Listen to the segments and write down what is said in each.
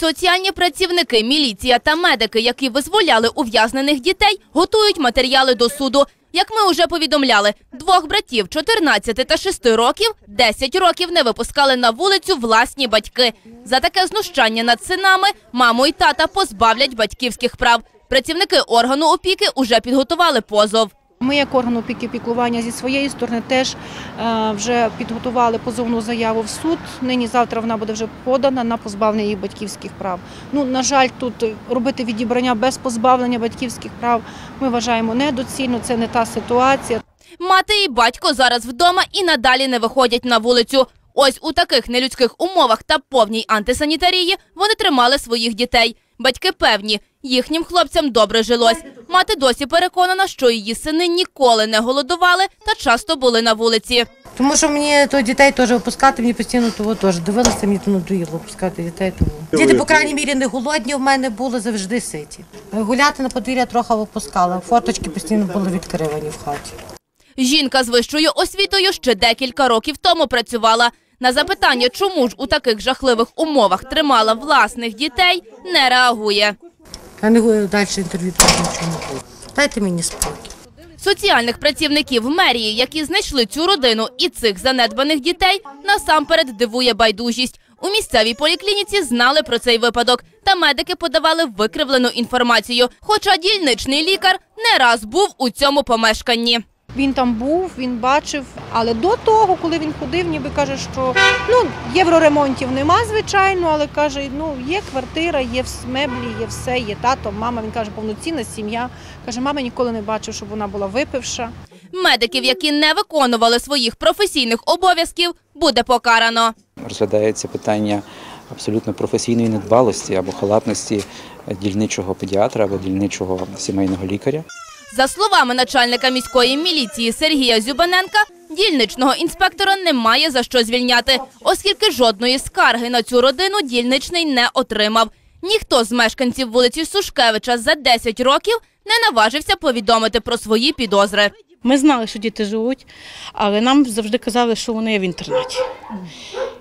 Соціальні працівники, міліція та медики, які визволяли ув'язнених дітей, готують матеріали до суду. Як ми вже повідомляли, двох братів 14 та 6 років 10 років не випускали на вулицю власні батьки. За таке знущання над синами маму і тата позбавлять батьківських прав. Працівники органу опіки уже підготували позов. Ми, як орган опіки піклування зі своєї сторони, теж е, вже підготували позовну заяву в суд. Нині завтра вона буде вже подана на позбавлення її батьківських прав. Ну на жаль, тут робити відібрання без позбавлення батьківських прав ми вважаємо недоцільно. Це не та ситуація. Мати і батько зараз вдома і надалі не виходять на вулицю. Ось у таких нелюдських умовах та повній антисанітарії вони тримали своїх дітей. Батьки певні, їхнім хлопцям добре жилось. Мати досі переконана, що її сини ніколи не голодували та часто були на вулиці. Тому що мені то дітей теж випускати, мені постійно того теж дивилася, мені то надоїло випускати дітей. Тому. Діти, по крайній мірі, не голодні в мене були завжди ситі. Гуляти на подвір'я трохи випускала, форточки постійно були відкривані в хаті. Жінка з вищою освітою ще декілька років тому працювала. На запитання, чому ж у таких жахливих умовах тримала власних дітей, не реагує. Я не говорю далі інтерв'ю, нічого не. Дайте мені спокій. Соціальних працівників мерії, які знайшли цю родину і цих занедбаних дітей, насамперед дивує байдужість. У місцевій поліклініці знали про цей випадок, та медики подавали викривлену інформацію. Хоча дільничний лікар не раз був у цьому помешканні. Він там був, він бачив, але до того, коли він ходив, ніби каже, що ну євроремонтів нема, звичайно, але каже, ну є квартира, є меблі, є все, є тато, мама. Він каже, повноцінна сім'я. Каже, мама ніколи не бачив, щоб вона була випивша. Медиків, які не виконували своїх професійних обов'язків, буде покарано. розглядається питання абсолютно професійної недбалості або халатності дільничого педіатра або дільничого сімейного лікаря. За словами начальника міської міліції Сергія Зюбаненка, дільничного інспектора немає за що звільняти, оскільки жодної скарги на цю родину дільничний не отримав. Ніхто з мешканців вулиці Сушкевича за 10 років не наважився повідомити про свої підозри. Ми знали, що діти живуть, але нам завжди казали, що вони є в інтернаті.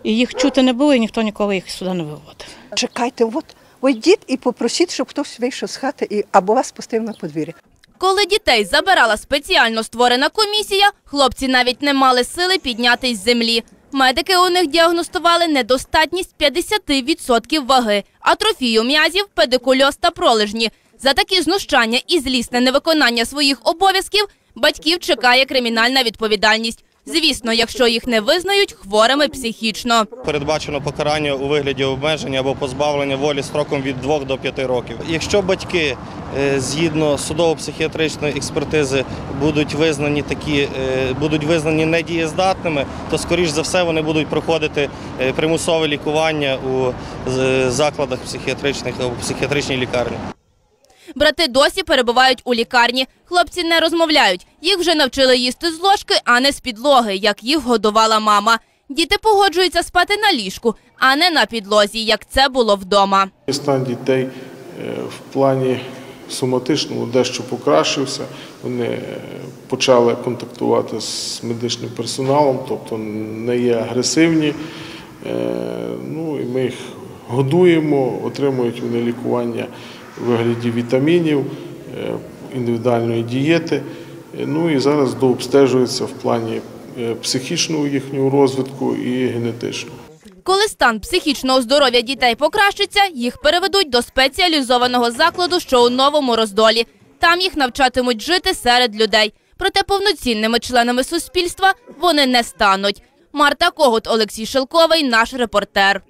І їх чути не було, і ніхто ніколи їх сюди не виводив. Чекайте, от ви йдіть і попросіть, щоб хтось вийшов з хати і або вас пустив на подвір'я. Коли дітей забирала спеціально створена комісія, хлопці навіть не мали сили піднятись з землі. Медики у них діагностували недостатність 50% ваги, атрофію м'язів, педикульоз та пролежні. За такі знущання і злісне невиконання своїх обов'язків батьків чекає кримінальна відповідальність. Звісно, якщо їх не визнають хворими психічно. Передбачено покарання у вигляді обмеження або позбавлення волі строком від 2 до 5 років. Якщо батьки е, згідно судово-психіатричної експертизи будуть визнані такі, е, будуть визнані недієздатними, то скоріш за все вони будуть проходити е, примусове лікування у закладах психіатричних або психіатричній лікарні. Брати досі перебувають у лікарні. Хлопці не розмовляють. Їх вже навчили їсти з ложки, а не з підлоги, як їх годувала мама. Діти погоджуються спати на ліжку, а не на підлозі, як це було вдома. Стан дітей е, в плані соматичному дещо покращився. Вони е, почали контактувати з медичним персоналом, тобто не є агресивні. Е, Ну, і ми їх годуємо, отримують вони лікування вигляді вітамінів, е, індивідуальної дієти. Е, Ну і зараз дообстежуються в плані е, психічного їхнього розвитку і генетичного. Коли стан психічного здоров'я дітей покращиться, їх переведуть до спеціалізованого закладу, що у новому роздолі. Там їх навчатимуть жити серед людей. Проте повноцінними членами суспільства вони не стануть. Марта Когут, Олексій Шелковий, наш репортер.